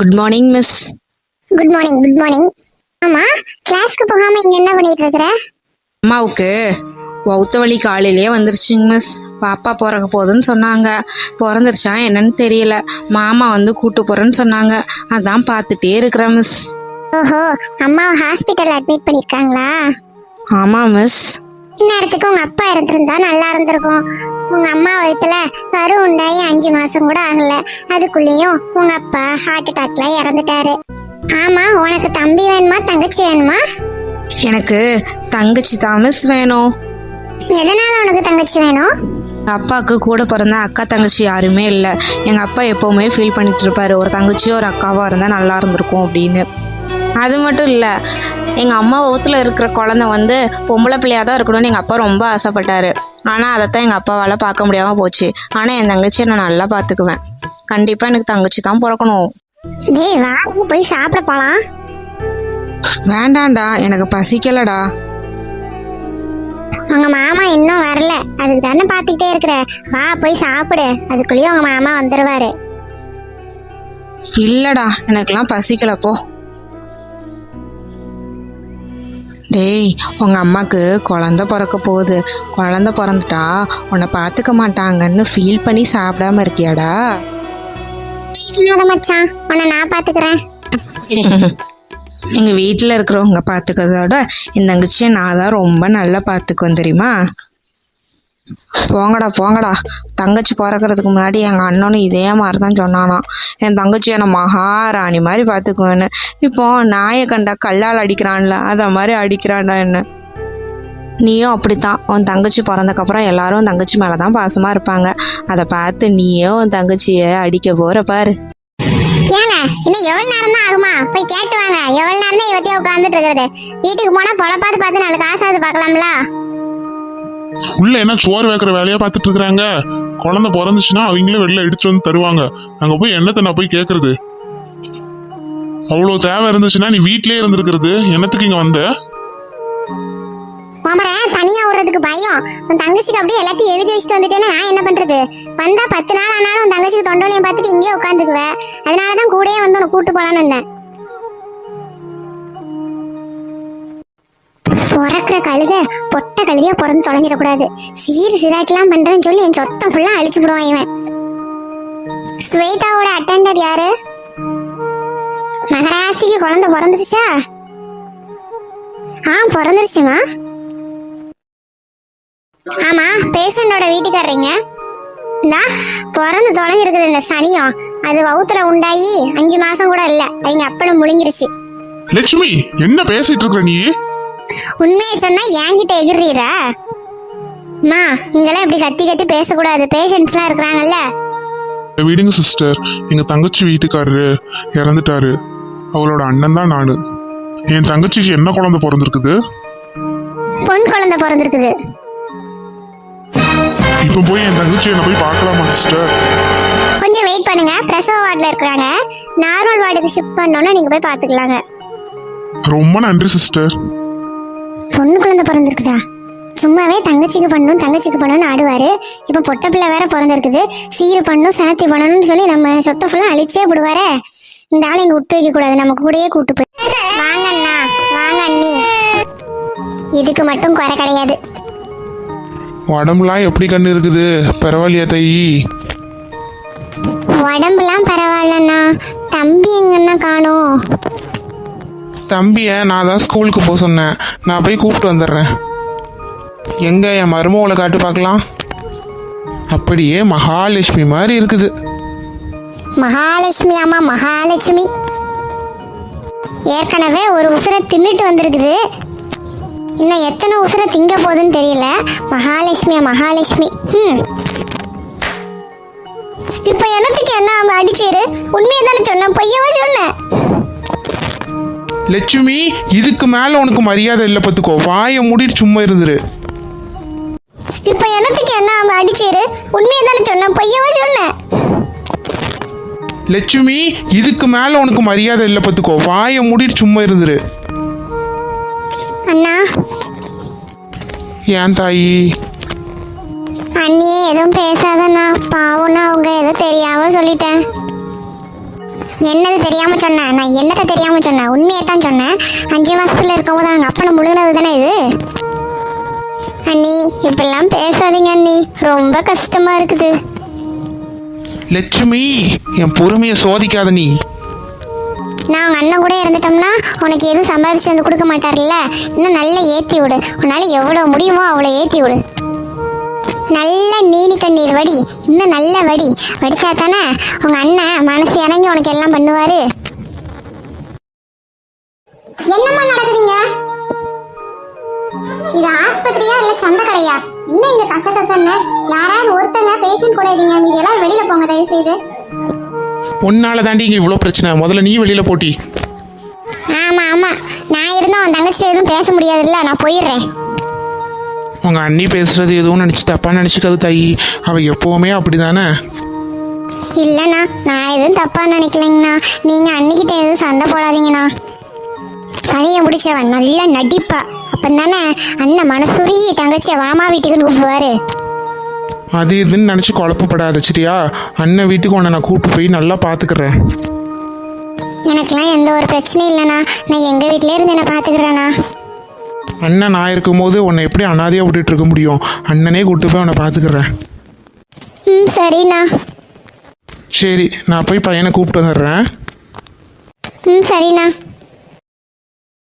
Good morning miss good morning good morning ஆமா கிளாஸ்க்கு போகாம இங்க என்ன பண்ணிட்டு இருக்கிற? அம்மாவுக்கு வவுத்த வலி காலையிலேயே வந்துருச்சுங்க மிஸ் பாப்பா பிறக்க போகுதுன்னு சொன்னாங்க. பிறந்துருச்சா என்னன்னு தெரியல. மாமா வந்து கூட்டு போறேன்னு சொன்னாங்க. அதான் பார்த்துட்டே இருக்கிறேன் மிஸ் ஓஹோ அம்மாவை ஹாஸ்பிட்டல் அட்மிட் பண்ணிருக்காங்களா? ஆமாம் மிஸ் இந்நேரத்துக்கு உங்க அப்பா இருந்திருந்தா நல்லா இருந்திருக்கும். உங்க அம்மா வயித்துல கரு உண்டாயி அஞ்சு மாசம் கூட ஆகல. அதுக்குள்ளேயும் உங்க அப்பா ஹார்ட் அட்டாக்ல இறந்துட்டாரு. ஆமா உனக்கு தம்பி வேணுமா தங்கச்சி வேணுமா? எனக்கு தங்கச்சி தான் மிஸ் வேணும். எதனால உனக்கு தங்கச்சி வேணும்? அப்பாவுக்கு கூட பிறந்த அக்கா தங்கச்சி யாருமே இல்லை. எங்கள் அப்பா எப்போவுமே ஃபீல் பண்ணிட்டு இருப்பாரு. ஒரு தங்கச்சியோ ஒரு அக்காவாக இருந்தால் நல்லா இருந்திருக்கும் அப்படின்னு. அது மட்டும் இல்லை எங்கள் அம்மா வகுத்தில் இருக்கிற குழந்தை வந்து பொம்பளை பிள்ளையாக தான் இருக்கணும்னு எங்கள் அப்பா ரொம்ப ஆசைப்பட்டாரு. ஆனால் அதைத்தான் எங்கள் அப்பாவால் பார்க்க முடியாமல் போச்சு. ஆனால் என் தங்கச்சியை நான் நல்லா பார்த்துக்குவேன் கண்டிப்பாக எனக்கு தங்கச்சி தான் பிறக்கணும். டேய் வா நீ போய் சாப்பிட போலாம். வேண்டாம்டா எனக்கு பசிக்கலடா. உங்க மாமா இன்னும் வரல. அதுக்கு தானே பாத்துக்கிட்டே இருக்கிற. வா போய் சாப்பிடு. அதுக்குள்ளேயும் உங்க மாமா வந்துருவாரு. இல்லடா எனக்கெல்லாம் பசிக்கல போ. டேய் உங்க அம்மாக்கு குழந்த பிறக்க போகுது. குழந்த பிறந்துட்டா உன்னை பார்த்துக்க மாட்டாங்கன்னு ஃபீல் பண்ணி சாப்பிடாம இருக்கியாடா? சொல்லாத மச்சான் உன்னை நான் பாத்துக்கிறேன் எங்க வீட்டில் இருக்கிறவங்க பார்த்துக்கிறதோட என் தங்கச்சியை நான் தான் ரொம்ப நல்லா பார்த்துக்குவேன் தெரியுமா? போங்கடா போங்கடா. தங்கச்சி பிறக்கிறதுக்கு முன்னாடி எங்கள் அண்ணனும் இதே மாதிரி தான் சொன்னானாம். என் தங்கச்சி என்னை மகாராணி மாதிரி பார்த்துக்குவேன்னு இப்போ நாயை கண்டா கல்லால் அடிக்கிறான்ல அதை மாதிரி அடிக்கிறான்டா என்ன. நீயும் அப்படித்தான். உன் தங்கச்சி பிறந்தக்கப்புறம் எல்லாரும் தங்கச்சி மேலே தான் பாசமாக இருப்பாங்க. அதை பார்த்து நீயே உன் தங்கச்சியை அடிக்க போகிற பாரு. ஏங்க இன்னும் எவ்வளவு நேரம் தான் ஆகுமா? போய் கேட்டு வாங்க. எவ்வளவு நேரம் தான் இவத்தையே உட்காந்துட்டு இருக்கிறது. வீட்டுக்கு போனா பொழப்பாத்து பார்த்து நாலு காசாவது பார்க்கலாம்ல. உள்ள என்ன சோறு வைக்கிற வேலையா பார்த்துட்டு இருக்கிறாங்க? குழந்தை பிறந்துச்சுன்னா அவங்களே வெளில எடுத்துட்டு வந்து தருவாங்க. அங்க போய் என்னத்தை நான் போய் கேக்குறது? அவ்வளவு தேவை இருந்துச்சுன்னா நீ வீட்லயே இருந்திருக்கிறது. என்னத்துக்கு இங்க வந்த? மாமர தனியா விடுறதுக்கு பயம். உன் தங்கச்சிக்கு அப்படியே எல்லாத்தையும் எழுதி வச்சுட்டு வந்துட்டேன்னா நான் என்ன பண்றது? வந்தா பத்து நாள் ஆனாலும் உன் தங்கச்சிக்கு தொண்டோலையும் பார்த்துட்டு இங்கேயே உட்காந்துக்குவேன் அதனாலதான் கூடயே வந்து உன்னை கூட்டு போலான்னு வந்தேன். பிறக்கிற கழுத பொட்டை கழுதியா பிறந்து தொலைஞ்சிடக்கூடாது. சீர் சிராட்டெல்லாம் பண்றேன்னு சொல்லி என் சொத்தம் ஃபுல்லா அழிச்சு விடுவான் இவன். ஸ்வேதாவோட அட்டெண்டர் யாரு? மகராசிக்கு குழந்தை பிறந்துருச்சா? ஆ பிறந்துருச்சுமா. ஆமா பேஷண்டோட வீட்டுக்காரங்க இந்தா பிறந்து தொலைஞ்சிருக்குது இந்த சனியம். அது வவுத்துல உண்டாயி அஞ்சு மாசம் கூட இல்ல. அவங்க அப்பளம் முழுங்கிருச்சு. லட்சுமி என்ன பேசிட்டு இருக்க நீ? உண்மையை சொன்னா என்கிட்ட எகிர்றீரா? அம்மா இங்கெல்லாம் இப்படி கத்தி கத்தி பேசக்கூடாது. பேஷண்ட்ஸ்லாம் இருக்கிறாங்கல்ல. விடுங்க சிஸ்டர் எங்க தங்கச்சி வீட்டுக்காரரு இறந்துட்டாரு. அவளோட அண்ணன் தான் நானு. என் தங்கச்சிக்கு என்ன குழந்தை பிறந்திருக்குது? பொன் குழந்தை பிறந்திருக்குது. இப்ப போய் என் தங்கச்சி என்ன போய் பார்க்கலாமா சிஸ்டர் கொஞ்சம் வெயிட் பண்ணுங்க. பிரசவ வார்டில் இருக்கிறாங்க. நார்மல் வார்டுக்கு ஷிஃப்ட் பண்ணோன்னா நீங்க போய் பார்த்துக்கலாங்க. ரொம்ப நன்றி சிஸ்டர் பொண்ணு குழந்தை பிறந்திருக்குதா? சும்மாவே தங்கச்சிக்கு பண்ணணும் தங்கச்சிக்கு பண்ணணும்னு ஆடுவாரு. இப்போ பொட்டை பிள்ளை வேற பிறந்திருக்குது. சீர் பண்ணணும் சாத்தி பண்ணணும்னு சொல்லி நம்ம சொத்தை ஃபுல்லாக அழிச்சே விடுவாரே. இந்த ஆளை இங்கே விட்டு வைக்க கூடாது. நம்ம கூடயே கூட்டு போய். வாங்க அண்ணா வாங்க அண்ணி. இதுக்கு மட்டும் குறை கிடையாது. உடம்புலாம் எப்படி கண்ணு இருக்குது? பரவாயில்லையா தையி? உடம்புலாம் பரவாயில்லண்ணா. தம்பி எங்கன்னா காணோம். தம்பியை நான் தான் ஸ்கூலுக்கு போக சொன்னேன். நான் போய் கூப்பிட்டு வந்துடுறேன். எங்கே என் மருமகளை காட்டு பார்க்கலாம். அப்படியே மகாலட்சுமி மாதிரி இருக்குது. மகாலட்சுமி அம்மா மகாலட்சுமி. ஏற்கனவே ஒரு உசுரை தின்னுட்டு வந்திருக்குது. இன்னும் எத்தனை உசுரை திங்க போகுதுன்னு தெரியல. மகாலட்சுமியா மகாலட்சுமி? ம் இப்போ என்னத்துக்கு என்ன அவன் அடிச்சிரு உண்மையை தானே சொன்னேன். பொய்யவா சொன்னேன்? லட்சுமி இதுக்கு மேலே உனக்கு மரியாதை இல்லை பார்த்துக்கோ வாயை மூடிட்டு சும்மா இருந்துரு. இப்போ என்னத்துக்கு என்ன அவன் அடிச்சிரு? உண்மையை தானே சொன்னேன். பொய்யவா சொன்னேன். லட்சுமி இதுக்கு மேலே உனக்கு மரியாதை இல்லை பார்த்துக்கோ வாயை மூடிட்டு சும்மா இருந்துரு. அண்ணா. ஏன் தாயி? அண்ணியே எதுவும் பேசாதண்ணா. பாவம்னா அவங்க ஏதோ தெரியாம சொல்லிட்டேன். என்னது தெரியாம சொன்னேன் நான் என்னத்தை தெரியாம சொன்னேன் உண்மையை தான் சொன்னேன் அஞ்சு மாசத்துல இருக்கும்போது அவங்க அப்பனை முழுகினது தானே இது? அண்ணி இப்படிலாம் பேசாதீங்க அண்ணி. ரொம்ப கஷ்டமா இருக்குது. லட்சுமி என் பொறுமையை சோதிக்காத நீ. நான் அவங்க அண்ணன் கூட இருந்துட்டோம்னா உனக்கு எதுவும் சம்பாதிச்சு வந்து கொடுக்க மாட்டார்ல? இன்னும் நல்லா ஏற்றி விடு. உன்னால எவ்வளோ முடியுமோ அவ்வளோ ஏற்றி விடு. நல்ல நீனி கண்ணீர் வடி இன்னும் நல்ல வடி. வடிச்சா தானே உங்க அண்ணன் மனசு இறங்கி உனக்கு எல்லாம் பண்ணுவாரு. என்னம்மா நடக்குதுங்க? இது ஆஸ்பத்திரியா இல்ல சந்தை கடையா? இன்னும் இங்க கச கசன்னு? யாராவது ஒருத்தங்க பேஷண்ட் கூட இருங்க மீதி எல்லாம் வெளியில போங்க தயவு செய்து உன்னால தாண்டி இங்கே இவ்வளோ பிரச்சனை. முதல்ல நீ வெளியில் போட்டி. ஆமா ஆமா. நான் இருந்தும் அவன் தங்கச்சி எதுவும் பேச முடியாதுல்ல. நான் போயிடுறேன். உங்கள் அண்ணி பேசுறது எதுவும் நினச்சி தப்பாக நினச்சிக்காது தாயி. அவள் எப்போவுமே அப்படி தானே இல்லைண்ணா நான் எதுவும் தப்பா நினைக்கலைங்கண்ணா. நீங்க அன்னிக்கிட்ட எதுவும் சண்டை போடாதீங்கண்ணா. சனியை முடிச்சவன் நல்லா நடிப்பா. அப்பந்தானே அண்ணன் மனசுருகி தங்கச்சியை வாமா வீட்டுக்குன்னு கூப்பிடுவாரு. அது இதுன்னு நினச்சி குழப்பப்படாத சரியா? அண்ணன் வீட்டுக்கு உன்னை நான் கூப்பிட்டு போய் நல்லா பார்த்துக்கிறேன் எனக்கெல்லாம் எந்த ஒரு பிரச்சனையும் இல்லைண்ணா. நான் எங்க வீட்டிலே இருந்து என்ன பாத்துக்கிறேண்ணா. அண்ணன் நான் இருக்கும்போது உன்னை எப்படி அனாதையாக விட்டுட்டு இருக்க முடியும்? அண்ணனே கூப்பிட்டு போய் உன்னை பார்த்துக்கிறேன். ம் சரிண்ணா. சரி நான் போய் பையனை கூப்பிட்டு வந்துடுறேன். ம் சரிண்ணா.